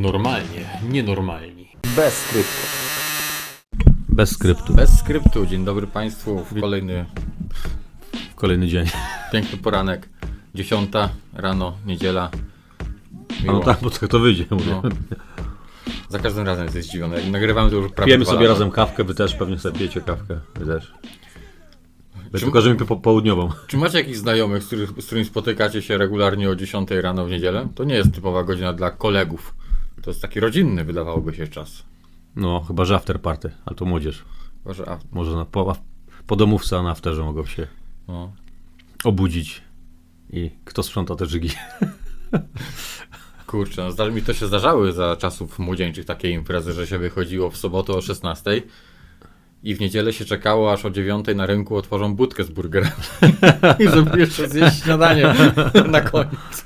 Normalnie, nienormalni. Bez skryptu. Bez skryptu. Bez skryptu. Dzień dobry Państwu. W kolejny Kolejny dzień. piękny poranek. Dziesiąta rano, niedziela. A Miło. no tak, bo tak to wyjdzie. Mówię. No. Za każdym razem jesteś zdziwiony. Jak nagrywamy to już prawie Pijemy dwa sobie lata. razem kawkę, wy też pewnie sobie pijecie kawkę. Wy też. Wy Czym- tylko, że mi po południową. Czy macie jakichś znajomych, z, których, z którymi spotykacie się regularnie o 10 rano w niedzielę? To nie jest typowa godzina dla kolegów. To jest taki rodzinny, wydawałoby się, czas. No, chyba, że after party, ale to młodzież. Może, a, Może na, po, po domówce, a na afterze mogą się no. obudzić. I kto sprząta te żygi? Kurczę, no, mi to się zdarzały za czasów młodzieńczych takie imprezy, że się wychodziło w sobotę o 16 i w niedzielę się czekało, aż o 9 na rynku otworzą budkę z burgerami. I żeby jeszcze zjeść śniadanie na koniec.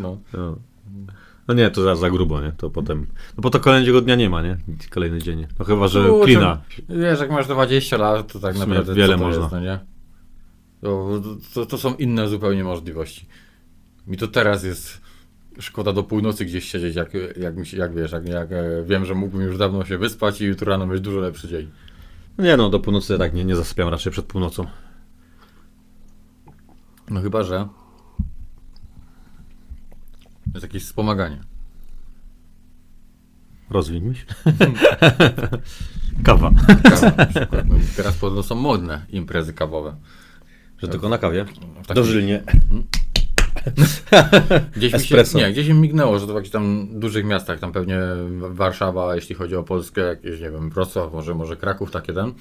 No. No. No nie, to za, za grubo, nie? To potem. No bo to kolejnego dnia nie ma, nie? Kolejny dzień. No chyba, że Kurczę, klina. Wiesz, jak masz 20 lat, to tak naprawdę wiele to można. Jest, no nie? To, to, to są inne zupełnie możliwości. Mi to teraz jest szkoda do północy gdzieś siedzieć, jak, jak, mi się, jak wiesz, jak, jak e, wiem, że mógłbym już dawno się wyspać i jutro rano mieć dużo lepszy dzień. Nie no, do północy tak nie, nie zasypiam raczej przed północą. No chyba, że jest jakieś wspomaganie. Rozwiń myśl. Kawa. Kawa na przykład. No, teraz podobno są modne imprezy kawowe. Że tylko na kawie. W takim- Dożylnie. Gdzieś mi się, Espresso. nie, gdzieś mi mignęło, że to w jakichś tam dużych miastach, tam pewnie Warszawa, jeśli chodzi o Polskę, jakieś, nie wiem, Wrocław, może, może Kraków, takie ten,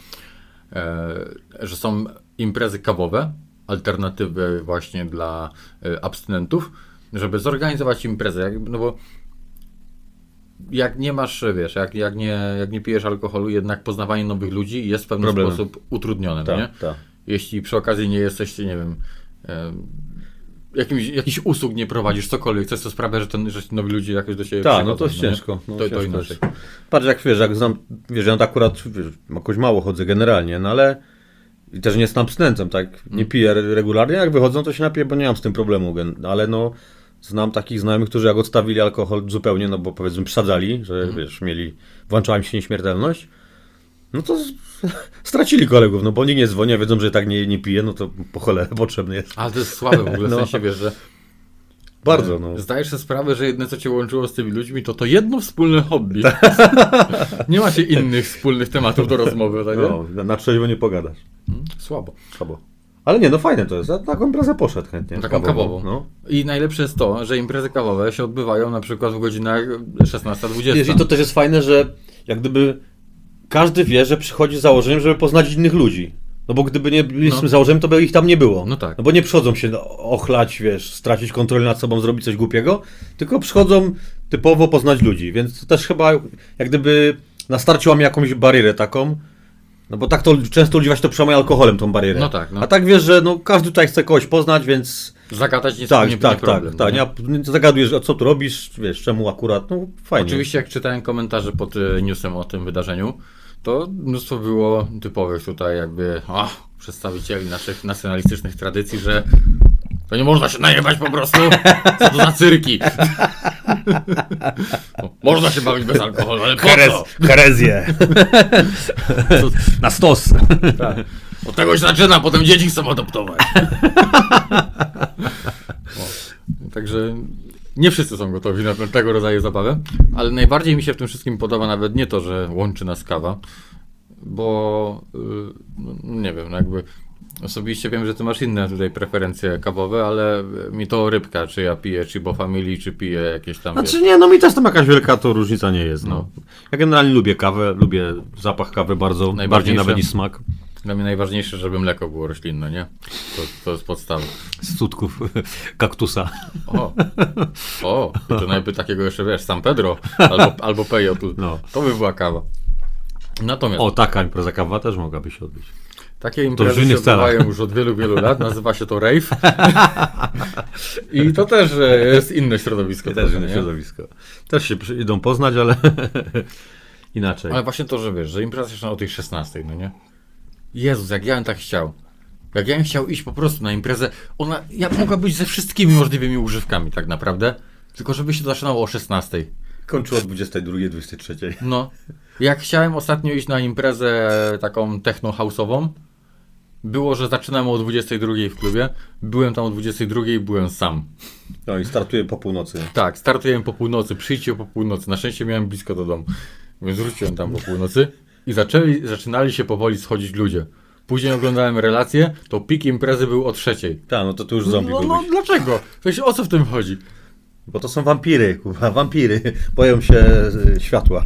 e, że są imprezy kawowe, alternatywy właśnie dla e, abstynentów, żeby zorganizować imprezę, no bo jak nie masz, wiesz, jak, jak, nie, jak nie pijesz alkoholu, jednak poznawanie nowych ludzi jest w pewien Problemem. sposób utrudnione, no nie? Tak, tak. jeśli przy okazji nie jesteś, nie wiem, em, jakimś, jakichś usług nie prowadzisz, cokolwiek, coś co sprawia, że, ten, że nowi ludzie jakoś do siebie Tak, no to jest nie? ciężko. No, to, to ciężko inaczej. jest. Patrz jak wiesz, jak znam, wiesz, ja to akurat wiesz, jakoś mało chodzę generalnie, no ale i też nie jestem abstynentem, tak? Mm. Nie piję re- regularnie, jak wychodzą to się napiję, bo nie mam z tym problemu, ale no znam takich znajomych, którzy jak odstawili alkohol zupełnie, no bo powiedzmy przesadzali, że Mm. wiesz, mieli, włączała im się nieśmiertelność, no to stracili kolegów, no bo oni nie dzwonią, wiedzą, że tak nie, nie pije, no to po cholerę potrzebny jest. Ale to jest słabe w ogóle, w No. sensie wiesz, że Bardzo, no. zdajesz sobie sprawę, że jedyne co cię łączyło z tymi ludźmi, to to jedno wspólne hobby. Nie macie innych wspólnych tematów do rozmowy, tak? no na, trzeźwo nie pogadasz. Mm, Słabo. Słabo. Ale nie, no fajne to jest. Ja na taką imprezę poszedł chętnie. Taką kawową. No. I najlepsze jest to, że imprezy kawowe się odbywają na przykład w godzinach 16-20. Wiesz, I to też jest fajne, że jak gdyby każdy wie, że przychodzi z założeniem, żeby poznać innych ludzi. No bo gdyby nie byli z No. założeniem, to by ich tam nie było. No tak. No bo nie przychodzą się ochlać, wiesz, stracić kontrolę nad sobą, zrobić coś głupiego, tylko przychodzą typowo poznać ludzi. Więc to też chyba jak gdyby na starcie łamie jakąś barierę taką. No bo tak to często ludzie właśnie to przełamają alkoholem tą barierę. No tak, no. A tak wiesz, że no każdy tutaj chce kogoś poznać, więc Zagadać nie, tak, nie, tak, nie problem. tak, tak. nie? Zagadujesz, a co tu robisz, wiesz, czemu akurat, no fajnie. Oczywiście jak czytałem komentarze pod y, newsem o tym wydarzeniu, to mnóstwo było typowych tutaj jakby ach, przedstawicieli naszych nacjonalistycznych tradycji, że to nie można się najebać po prostu. Co to za cyrki? Można się bawić bez alkoholu, ale po co? herezję. Na stos. Tak. Od tego się zaczyna, potem dzieci chcą adoptować. O, Także nie wszyscy są gotowi na tego rodzaju zabawę, ale najbardziej mi się w tym wszystkim podoba nawet nie to, że łączy nas kawa, bo y, no, nie wiem, no jakby osobiście wiem, że ty masz inne tutaj preferencje kawowe, ale mi to rybka, czy ja piję, czy bo family, czy piję jakieś tam, Znaczy wiesz, nie, no mi też tam jakaś wielka to różnica nie jest, no. No. Ja generalnie lubię kawę, lubię zapach kawy bardzo, bardziej nawet niż smak. dla mnie najważniejsze, żeby mleko było roślinne, nie? To, to jest podstawa. Z cudków kaktusa. O, o, i to najpierw takiego jeszcze, wiesz, San Pedro albo, albo Peyotl. No. To by była kawa. Natomiast O, taka impreza kawa też mogłaby się odbyć. Takie imprezy się odbywają już od wielu, wielu lat. Nazywa się to rave. I to też e, jest inne środowisko. Też inne nie? środowisko. Też się idą poznać, ale inaczej. Ale właśnie to, że wiesz, że impreza się zaczyna o tej 16, no nie? Jezus, jak ja bym tak chciał. Jak ja bym chciał iść po prostu na imprezę, ona jak mogła być ze wszystkimi możliwymi używkami tak naprawdę, tylko żeby się to zaczynało o 16. Kończyło o 22, 23. No. Jak chciałem ostatnio iść na imprezę taką techno-house'ową, było, że zaczynamy o 22 w klubie. Byłem tam o 22 i byłem sam. No i startuje po północy. Tak, startujemy po północy, przyjdźcie po północy. Na szczęście miałem blisko do domu, więc wróciłem tam po północy i zaczęli, zaczynali się powoli schodzić ludzie. Później oglądałem relacje, to pik imprezy był o trzeciej. Tak, no to tu już zombie No, byłbyś. no dlaczego? O co w tym chodzi? Bo to są wampiry, kurwa, wampiry. Boją się e, światła.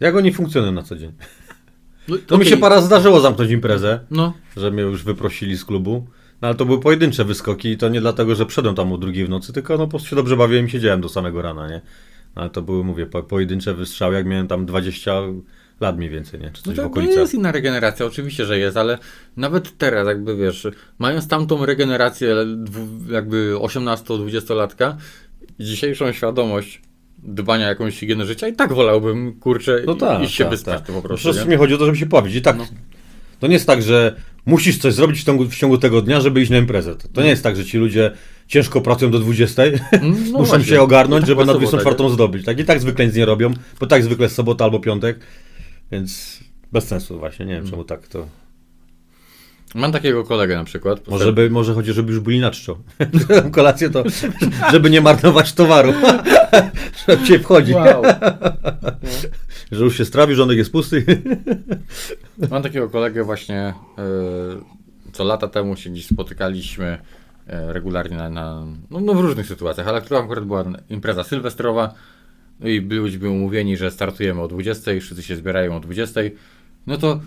Jak oni funkcjonują na co dzień? No, To mi się parę razy zdarzyło zamknąć imprezę, No, że mnie już wyprosili z klubu. No ale to były pojedyncze wyskoki i to nie dlatego, że wszedłem tam o drugiej w nocy, tylko no po prostu się dobrze bawiłem i siedziałem do samego rana, nie? No, ale to były, mówię, po, pojedyncze wystrzały, jak miałem tam 20 lat mniej więcej, nie? Czy no coś w to, to okolicach. jest inna regeneracja, oczywiście, że jest, ale nawet teraz, jakby wiesz, mając tamtą regenerację dwu- jakby 18-20-latka i dzisiejszą świadomość dbania o jakąś higienę życia, i tak wolałbym, kurczę, No tak, iść się tak, wyspać tak. to po Po prostu. mi chodzi o to, żeby się bawić. I tak, No. to nie jest tak, że musisz coś zrobić w ciągu, w ciągu tego dnia, żeby iść na imprezę. To, nie jest tak, że ci ludzie ciężko pracują do 20, Mm, no muszą właśnie. się ogarnąć, I tak żeby na sobota, 24 zdobyć. Tak i tak zwykle nic nie robią, bo tak zwykle jest sobota albo piątek, więc bez sensu właśnie, nie wiem Mm. czemu tak to... Mam takiego kolegę na przykład. Może, by, może chodzi, żeby już byli na czczo. kolację to, żeby nie marnować towaru. żeby się wchodzi. Wow. Że już się strawi, żonek jest pusty. Mam takiego kolegę właśnie, e, co lata temu się gdzieś spotykaliśmy e, regularnie na, na no, no w różnych sytuacjach, ale która akurat była impreza sylwestrowa no i byliśmy umówieni, że startujemy o 20, wszyscy się zbierają o 20, no to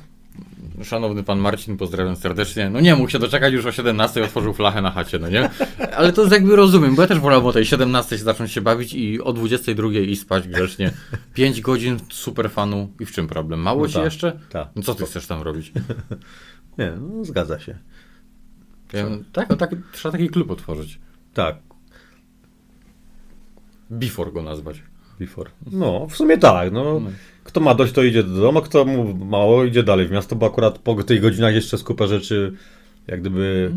szanowny pan Marcin, pozdrawiam serdecznie, no nie mógł się doczekać już o 17 otworzył flachę na chacie, no nie? Ale to jakby rozumiem, bo ja też wolałbym o tej 17 się zacząć się bawić i o 22 i spać grzecznie. 5 godzin super fanu i w czym problem? Mało No ci tak, jeszcze? tak. No co ty chcesz tam robić? Nie, no zgadza się. Ja, tak, no tak, trzeba taki klub otworzyć. Tak, Before go nazwać. Before. No, w sumie tak. No, Kto ma dość, to idzie do domu, kto mu mało, idzie dalej w miasto, bo akurat po tych godzinach jeszcze jest kupa rzeczy, jak gdyby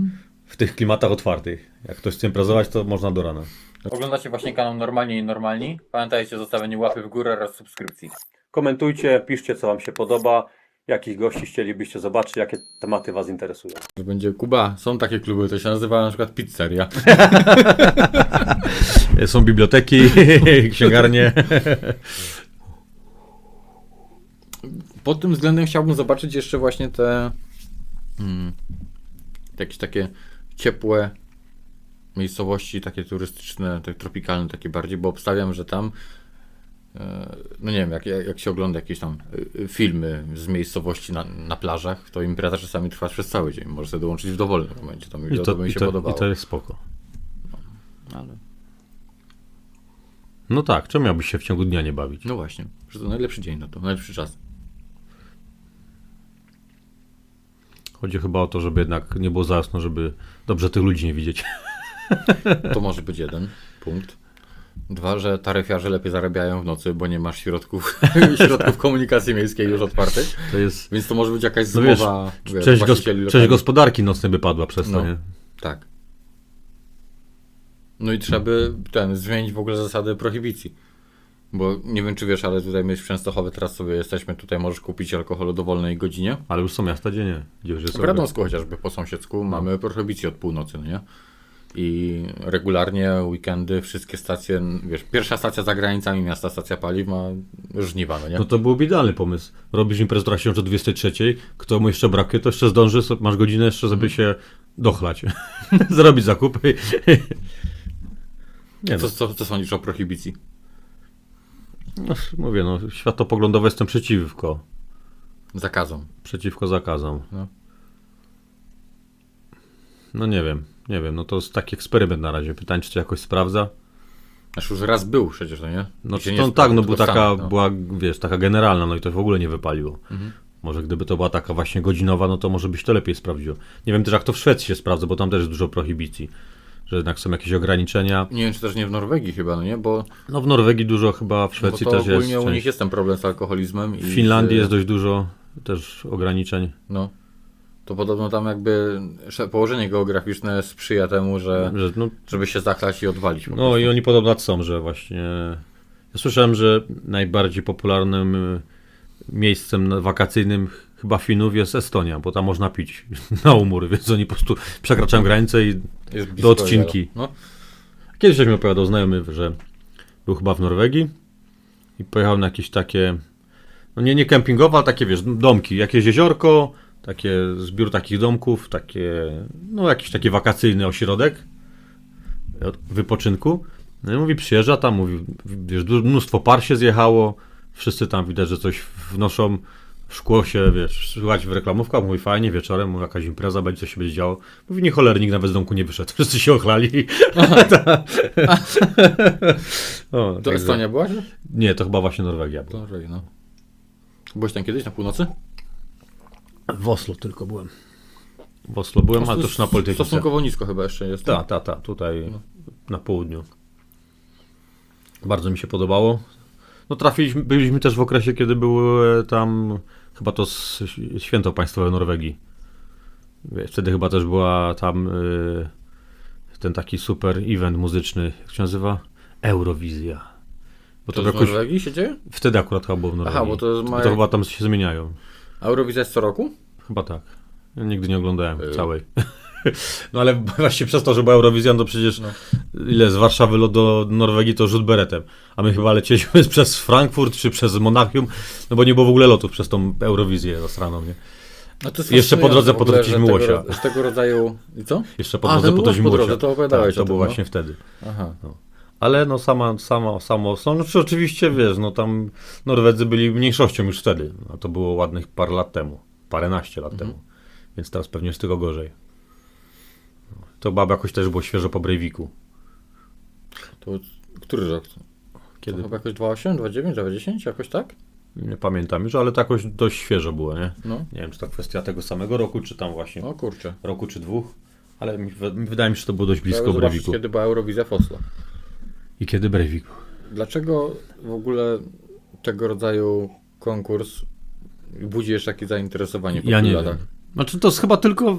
w tych klimatach otwartych. Jak ktoś chce imprezować, to można do rana. Oglądacie właśnie kanał Normalni i Normalni. Pamiętajcie o zostawieniu łapy w górę oraz subskrypcji. Komentujcie, piszcie, co Wam się podoba, jakich gości chcielibyście zobaczyć, jakie tematy Was interesują. Że będzie Kuba, są takie kluby, to się nazywa na przykład pizzeria. Są biblioteki, księgarnie. Pod tym względem chciałbym zobaczyć jeszcze właśnie te mm, jakieś takie ciepłe miejscowości, takie turystyczne, tak tropikalne, takie bardziej, bo obstawiam, że tam e, no nie wiem, jak, jak, się ogląda jakieś tam y, filmy z miejscowości na, na plażach, to impreza czasami trwa przez cały dzień. Może sobie dołączyć w dowolnym momencie, to mi to, to by mi się podobało. I to jest spoko. Ale, No tak, czemu miałbyś się w ciągu dnia nie bawić? no właśnie, że to najlepszy dzień na to, najlepszy czas. Chodzi chyba o to, żeby jednak nie było za jasno, żeby dobrze tych ludzi nie widzieć. To może być jeden punkt. Dwa, że taryfiarze lepiej zarabiają w nocy, bo nie masz środków, środków komunikacji miejskiej już otwartych. To jest... Więc to może być jakaś No wiesz, zmowa wiesz, Część, gos część gospodarki nocnej by padła przez to, No. nie? Tak. No i trzeba by ten, zmienić w ogóle zasady prohibicji. Bo nie wiem, czy wiesz, ale tutaj my w Częstochowie teraz sobie jesteśmy, tutaj możesz kupić alkohol o dowolnej godzinie. Ale już są miasta, gdzie nie. Gdzie już jest W Radomsku chociażby po sąsiedzku mamy prohibicję od północy, no nie? I regularnie weekendy wszystkie stacje, wiesz, pierwsza stacja za granicami miasta, stacja paliw ma żniwa, no nie? No to byłby idealny pomysł. Robisz imprezę, która się o 23, kto mu jeszcze brakuje, to jeszcze zdąży, masz godzinę jeszcze, żeby się dochlać. Zrobić zakupy. Nie Co, co, co sądzisz o prohibicji? no, mówię, no, światopoglądowo jestem przeciwko. Zakazom. Przeciwko zakazom. No. No nie wiem, nie wiem, no to jest taki eksperyment na razie. Pytanie, czy to jakoś sprawdza? Aż już raz był przecież, no nie? No to, nie tak, sprawdził, no bo taka no. była, wiesz, taka generalna, no i to w ogóle nie wypaliło. Mhm. Może gdyby to była taka właśnie godzinowa, no to może byś to lepiej sprawdziło. Nie wiem też jak to w Szwecji się sprawdza, bo tam też jest dużo prohibicji. Że jednak są jakieś ograniczenia. Nie wiem, czy też nie w Norwegii chyba, no nie? Bo, No w Norwegii dużo chyba, w Szwecji też jest. ogólnie u nich jest ten problem z alkoholizmem. W Finlandii z, jest dość dużo też ograniczeń. No. To podobno tam jakby położenie geograficzne sprzyja temu, że Że, no, żeby się zachlać i odwalić. no prostu. i oni podobno są, że właśnie... Ja słyszałem, że najbardziej popularnym y, miejscem wakacyjnym chyba Finów jest Estonia, bo tam można pić na umór, więc oni po prostu przekraczają granicę i do odcinki. No. Kiedyś mi opowiadał znajomy, że był chyba w Norwegii i pojechał na jakieś takie, no nie, nie kempingowe, ale takie, wiesz, domki, jakieś jeziorko, takie zbiór takich domków, takie, no jakiś taki wakacyjny ośrodek od- wypoczynku. No i mówi, przyjeżdża tam, mówi, wiesz, mnóstwo par się zjechało, wszyscy tam widać, że coś wnoszą, szkło się, wiesz, słychać w reklamówkach, mówi fajnie, wieczorem, mówi jakaś impreza, będzie coś się będzie działo. Mówi, nie cholernik nawet z domku nie wyszedł, wszyscy się ochlali. o, To także- Estonia była? że? Nie, to chyba właśnie Norwegia była. Dobrze, no. Byłeś tam kiedyś na północy? W Oslo tylko byłem. W Oslo byłem, ale to już na Politechnice. Stosunkowo nisko chyba jeszcze jest. Tak, tak, tak, tutaj No. na południu. Bardzo mi się podobało. No trafiliśmy, byliśmy też w okresie, kiedy były tam chyba to święto państwowe Norwegii. Wtedy chyba też była tam y, ten taki super event muzyczny, jak się nazywa? Eurowizja. Bo To to w jakoś, Norwegii się dzieje? wtedy akurat chyba było w Norwegii. Aha, bo to jest to chyba tam się zmieniają. Eurowizja jest co roku? Chyba tak. Ja nigdy nie oglądałem Y. całej. No ale właśnie przez to, że była Eurowizja, to przecież No. ile z Warszawy lo- do Norwegii to rzut beretem. A my chyba lecieliśmy przez Frankfurt czy przez Monachium, no bo nie było w ogóle lotów przez tą Eurowizję zasraną, nie? No Jeszcze po drodze potrąciliśmy łosia. z tego rodzaju... I co? Jeszcze po A, drodze potrąciliśmy łosia. to opowiadałeś tak, to było no. właśnie wtedy. Aha. Ale no sama, sama, samo, są, no, czy oczywiście wiesz, no tam Norwedzy byli mniejszością już wtedy. No, to było ładnych parę lat temu, paręnaście lat Mhm. temu. Więc teraz pewnie jest tego gorzej. To baba jakoś też było świeżo po Breiviku. To który rok? Kiedy? To chyba jakoś 2,8, 2,9, 2,10? Jakoś tak? Nie pamiętam już, ale to jakoś dość świeżo było, nie? No. Nie wiem, czy to kwestia tego samego roku, czy tam właśnie O kurczę. roku, czy dwóch. Ale mi, mi wydaje mi się, że to było dość blisko zobaczyć, Breiviku. kiedy była Eurowizja w Oslo. I kiedy Breivik był? Dlaczego w ogóle tego rodzaju konkurs budzi jeszcze takie zainteresowanie po Ja nie latach? wiem. Znaczy to jest chyba tylko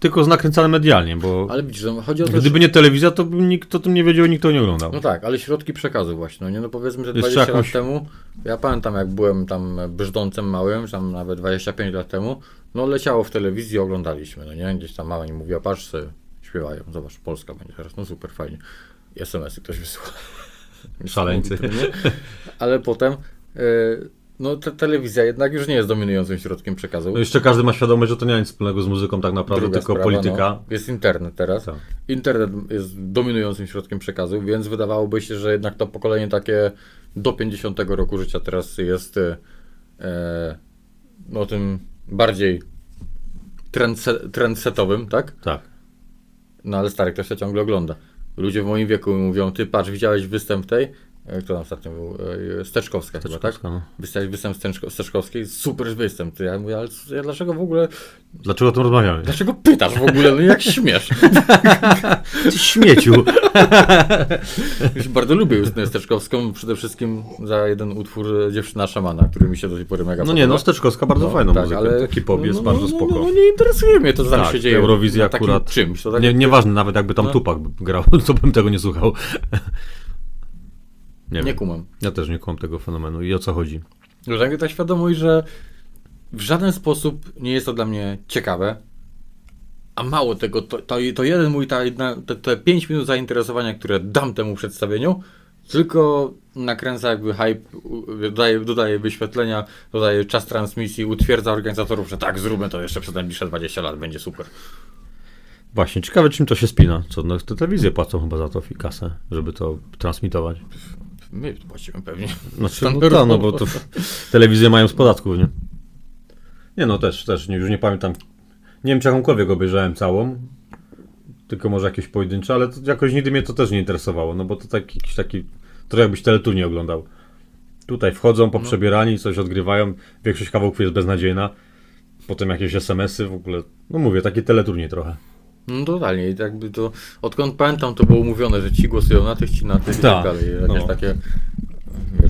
tylko nakręcane medialnie, bo Ale widzisz, no, chodzi o to, gdyby nie telewizja, to by nikt o tym nie wiedział, nikt to nie oglądał. No tak, ale środki przekazu właśnie, no nie? No powiedzmy, że Jeszcze 20 jakąś- lat temu, ja pamiętam jak byłem tam brzdącem małym, tam nawet 25 lat temu, no leciało w telewizji, oglądaliśmy, no nie? Gdzieś tam mama nie mówiła, patrz se, śpiewają, zobacz, Polska będzie teraz, no super, fajnie. I SMS-y ktoś wysyła. Szaleńcy. Ale potem, y, no te, telewizja jednak już nie jest dominującym środkiem przekazu. No jeszcze każdy ma świadomość, że to nie ma nic wspólnego z muzyką tak naprawdę, Druga tylko sprawa, polityka. No, jest internet teraz. Tak. Internet jest dominującym środkiem przekazu, więc wydawałoby się, że jednak to pokolenie takie do 50 roku życia teraz jest e, no tym bardziej trendse, trendsetowym, tak? Tak. No ale stary, ktoś to ciągle ogląda. Ludzie w moim wieku mówią, ty patrz, widziałeś występ tej, kto tam ostatnio był, e, Steczkowska, chyba, tak? Steczkowska, no. Występ Steczko- Steczkowskiej, super występ. Ty, ja mówię, ale ja dlaczego w ogóle, Dlaczego o tym rozmawiamy? dlaczego pytasz w ogóle, no jak śmiesz? Ty śmieciu! Już bardzo lubię Justynę Steczkowską, przede wszystkim za jeden utwór e, Dziewczyna Szamana, który mi się do tej pory mega No nie, no podoba. Steczkowska bardzo No, fajną tak, muzykę. ale- Taki pop jest no, bardzo no, spoko. No, no nie interesuje mnie to, co tam Tak, się dzieje. Eurowizja akurat- czymś. To tak Nie, jak- nieważne, nawet jakby tam No. Tupak grał, to bym tego nie słuchał. Nie, nie wiem. kumam. Ja też nie kumam tego fenomenu. I o co chodzi? Że jakby ta świadomość, że w żaden sposób nie jest to dla mnie ciekawe, a mało tego, to, to, to jeden mój, ta jedna, te, te 5 minut zainteresowania, które dam temu przedstawieniu, tylko nakręca jakby hype, dodaje, dodaje wyświetlenia, dodaje czas transmisji, utwierdza organizatorów, że tak, zróbmy to jeszcze przez najbliższe 20 lat, będzie super. Właśnie, ciekawe czym to się spina. Co, no te telewizje płacą chyba za to i kasę, żeby to transmitować. My płacimy pewnie. Znaczy, no, ta, no bo to telewizje mają z podatków, nie? Nie no, też, też, nie, już nie pamiętam. Nie wiem, czy jakąkolwiek obejrzałem całą, tylko może jakieś pojedyncze, ale to jakoś nigdy mnie to też nie interesowało, no bo to taki, jakiś taki, trochę jakbyś teleturniej oglądał. Tutaj wchodzą po przebierani, coś odgrywają, większość kawałków jest beznadziejna, potem jakieś SMS-y w ogóle, no mówię, taki teleturniej trochę. No totalnie, i jakby to, odkąd pamiętam, to było mówione, że ci głosują na tych, ci na tych i Tak, tak dalej. Jakieś no. takie...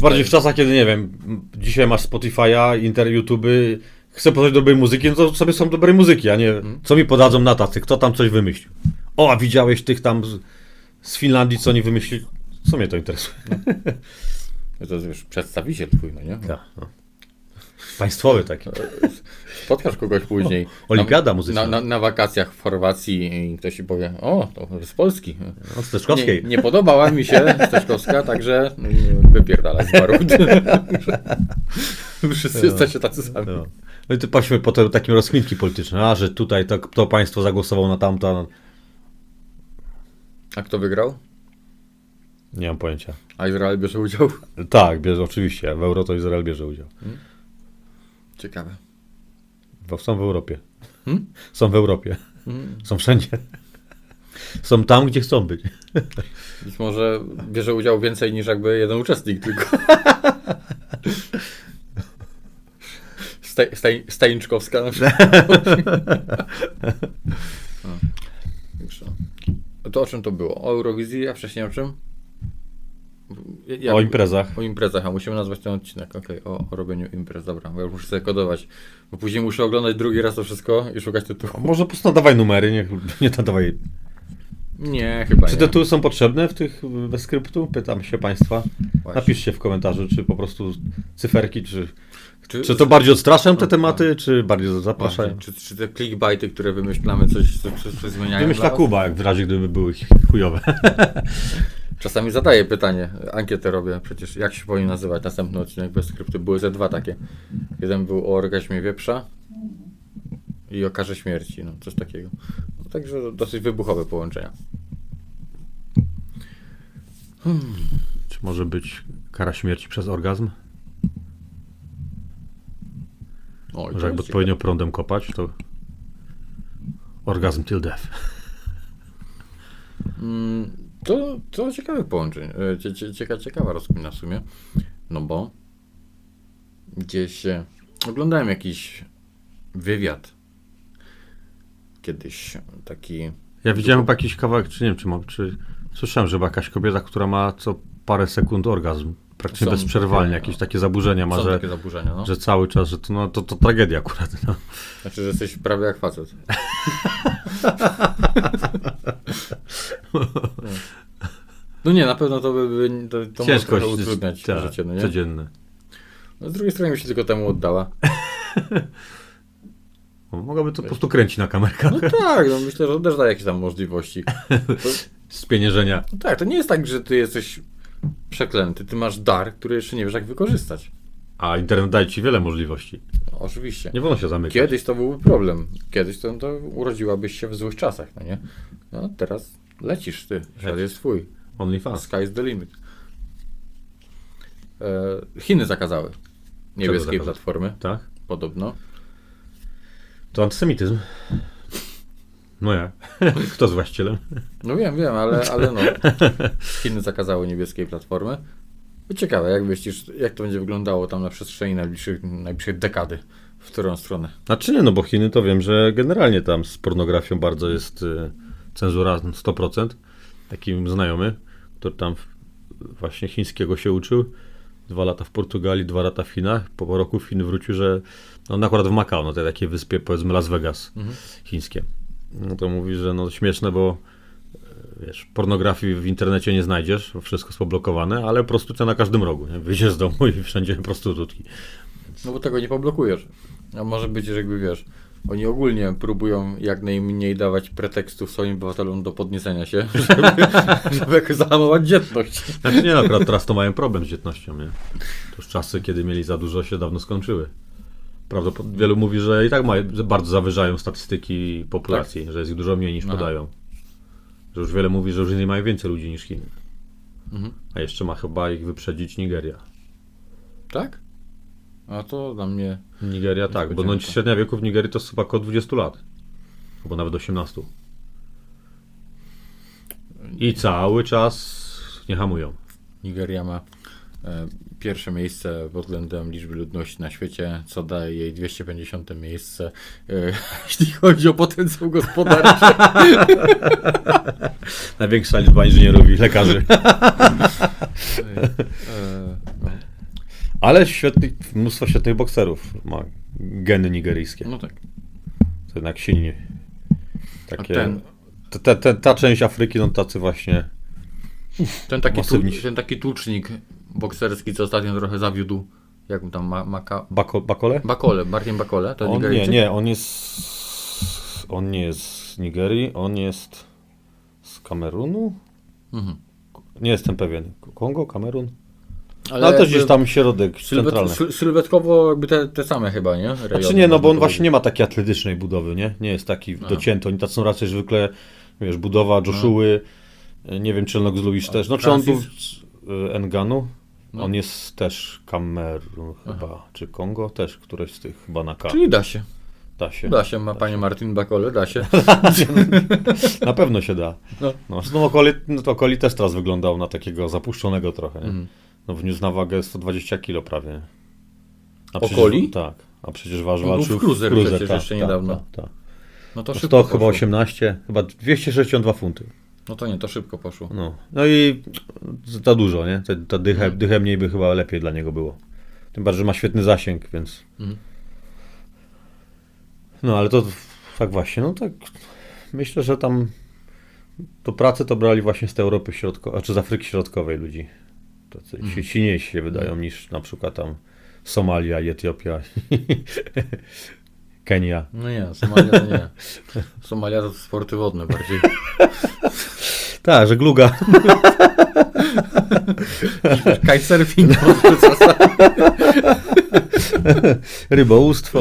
Bardziej w czasach, kiedy nie wiem, dzisiaj masz Spotify'a, inter YouTube'y, chcę poznać dobrej muzyki, no to sobie są dobrej muzyki, a nie Mhm. co mi podadzą na tacy, kto tam coś wymyślił. O, a widziałeś tych tam z, z Finlandii, co oni wymyślili? Co mnie to interesuje? To jest już przedstawiciel twój, no nie? Ja, no. Państwowy taki. Spotkasz kogoś później. Olimpiada na, muzyczna. Na, na, na wakacjach w Chorwacji i ktoś ci powie, o, to z Polski. Od Nie, Steczkowskiej. nie podobała mi się Steczkowska, także mm, wypierdalać z baru. Wszyscy jesteście tacy sami. No. No i ty patrzmy potem takim rozkminki polityczne, a że tutaj to, to państwo zagłosowało na tamto, A kto wygrał? nie mam pojęcia. A Izrael bierze udział? Tak, bierze oczywiście, w euro to Izrael bierze udział. Ciekawe. Bo są w Europie. Hmm? Są w Europie. Mm. Są wszędzie. Są tam, gdzie chcą być. Być może bierze udział więcej niż jakby jeden uczestnik tylko. Staj, staj, Stajniczkowska na przykład. To o czym to było? O Eurowizji, a wcześniej o czym? O imprezach. O imprezach, a musimy nazwać ten odcinek, okej, o, o robieniu imprez, dobra, bo ja muszę sobie kodować, bo później muszę oglądać drugi raz to wszystko i szukać A tytułu. może po prostu nadawaj numery, nie, nie nadawaj. Nie, chyba Czy nie. tytuły są potrzebne w tych bez skryptu? Pytam się Państwa. Właśnie. Napiszcie w komentarzu, czy po prostu cyferki, czy, Czy, czy to bardziej odstraszam te tematy, czy bardziej zapraszają? Czy, czy te clickbaity, które wymyślamy, coś, coś, coś, coś zmieniają? Wymyśla dla was? Kuba, jak w razie gdyby były chujowe. Czasami zadaję pytanie, ankietę robię przecież, jak się powinien nazywać następny odcinek bez skryptu. Były ze dwa takie. Jeden był o orgazmie wieprza i o karze śmierci, no coś takiego. Także dosyć wybuchowe połączenia. Czy może być kara śmierci przez orgazm? O, i Że to jakby odpowiednio prądem kopać, to orgazm till death. Mm, To, to ciekawe połączenie. e, Cie, cie, cieka, ciekawa rozkmina w sumie. No bo gdzieś oglądałem jakiś wywiad kiedyś taki. Ja widziałem chyba jakiś kawałek, czy nie wiem, czy, mam, czy słyszałem, że była jakaś kobieta, która ma co parę sekund orgazm. Praktycznie Są bezprzerwalnie, takie, jakieś takie zaburzenia ma, że, zaburzenia, no. że cały czas, że to, no, to, to tragedia akurat. No. Znaczy, że jesteś prawie jak facet. No nie, na pewno to by, by to, to może Ciężko trochę utrudniać tak, życie, no nie? codzienne. No, z drugiej strony mi się tylko temu oddała. No, Mogłaby to po prostu kręcić na kamerkach. No tak, no myślę, że to też daje jakieś tam możliwości. To, Spieniężenia. no tak, to nie jest tak, że ty jesteś przeklęty, ty masz dar, który jeszcze nie wiesz jak wykorzystać. A internet daje ci wiele możliwości. No, oczywiście. Nie wolno się zamykać. Kiedyś to byłby problem. Kiedyś to, to urodziłabyś się w złych czasach, no nie? No teraz lecisz ty, świat jest twój. OnlyFans. Sky is the limit. E, Chiny zakazały niebieskiej zakazały? platformy, Tak? podobno. To antysemityzm. No jak? Kto z właścicielem? No wiem, wiem, ale, ale no. Chiny zakazały niebieskiej platformy. Ciekawe, jak myślisz, jak to będzie wyglądało tam na przestrzeni najbliższych, najbliższej dekady, w którą stronę. Znaczy nie, no bo Chiny to wiem, że generalnie tam z pornografią bardzo jest y, cenzura 100%. Taki znajomy, który tam właśnie chińskiego się uczył. Dwa lata w Portugalii, dwa lata w Chinach. Po roku w Chiny wrócił, że no, on akurat w Macau, no tej takiej wyspie powiedzmy Las Vegas Mhm. chińskie. No to mówi, że no śmieszne, bo e, wiesz, pornografii w internecie nie znajdziesz, wszystko jest poblokowane, ale prostytucja na każdym rogu. Nie? Wyjdziesz z domu i wszędzie prostytutki. No bo tego nie poblokujesz. A może być, że jakby wiesz, oni ogólnie próbują jak najmniej dawać pretekstów swoim obywatelom do podniecenia się, żeby, żeby jakoś zahamować dzietność. Znaczy nie, no, akurat teraz to mają problem z dzietnością, nie? To już czasy, kiedy mieli za dużo, się dawno skończyły. Prawdopodobnie wielu mówi, że i tak że bardzo zawyżają statystyki populacji, że jest ich dużo mniej niż Aha. podają. Że już wiele mówi, że już nie mają więcej ludzi niż Chiny. Mhm. A jeszcze ma chyba ich wyprzedzić Nigeria. Tak? A to dla mnie... Nigeria tak, bo no, średnia wieku w Nigerii to jest chyba około 20 lat. Albo nawet 18. I cały czas nie hamują. Nigeria ma e, pierwsze miejsce pod względem liczby ludności na świecie, co daje jej 250 miejsce, e, jeśli chodzi o potencjał gospodarczy. Największa liczba inżynierów i lekarzy. E, no. Ale świetnych, mnóstwo świetnych bokserów ma geny nigeryjskie. No tak. To jednak silni. Takie, ten- te, te, te, ta część Afryki, no tacy właśnie. Ten taki, tu, ten taki tucznik bokserski, co ostatnio trochę zawiódł, jak mu tam ma, maka... Bako, Bakole? Bakole, Martin Bakole, to On nie, nie, on jest. On nie jest z Nigerii, on jest z Kamerunu? Mhm. Nie jestem pewien. Kongo, Kamerun? Ale, ale też jakby gdzieś tam środek Sylwet, centralny. syl, sylwetkowo jakby te, te same chyba, nie? Rejony, Znaczy nie, no bo on właśnie nie ma takiej atletycznej budowy, nie? Nie jest taki Aha. docięty. Oni tacy są raczej zwykle, wiesz, budowa Joshuły, nie wiem czy Lennox Lewis też. No czy on był Francis? z y, Nganu? No. On jest też Kamerun chyba, czy Kongo też, któreś z tych chyba na K. Czyli da się. Da się. Da się, ma panie Martin Bakole, da się. Na pewno się da. No. No, no Okoli, no to Okoli też teraz wyglądał na takiego zapuszczonego trochę, nie? Mhm. No wniósł na wagę 120 kg prawie. A Okoli? tak. A przecież waż, On był walczył w cruiser przecież jeszcze niedawno. Tak, tak. No to No szybko to chyba poszło. 18, chyba 262 funty. No to nie, to szybko poszło. No, no i za dużo, nie? Ta, ta dychę, Mhm. dychę mniej by chyba lepiej dla niego było. Tym bardziej, że ma świetny zasięg, więc... Mhm. No, ale to tak właśnie, no tak myślę, że tam to pracę to brali właśnie z tej Europy Środkowej, czy z Afryki Środkowej ludzi. Tacy mm. silniejsi się wydają niż na przykład tam Somalia i Etiopia, Kenia. No nie, Somalia to nie. Somalia to sporty wodne bardziej. Tak, żegluga. Kitesurfing. Rybołówstwo,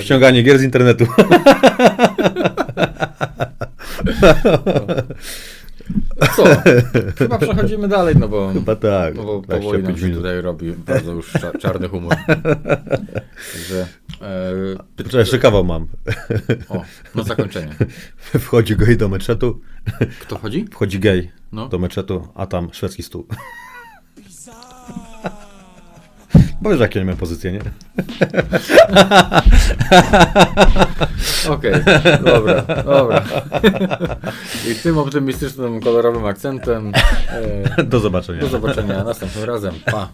ściąganie gier z internetu. Co? Chyba przechodzimy dalej, no bo, Chyba tak. no bo powoli 25 nam się tutaj robi bardzo już cza- czarny humor. Także e, py- Czekaj, Jeszcze kawał mam. o, na zakończenie. Wchodzi gej do meczetu, Kto chodzi? wchodzi gej No. do meczetu, a tam szwedzki stół. Powiesz, jakie mamy pozycje, nie? Okej, dobra, dobra. I tym optymistycznym, kolorowym akcentem e, Do zobaczenia. do zobaczenia następnym razem. Pa.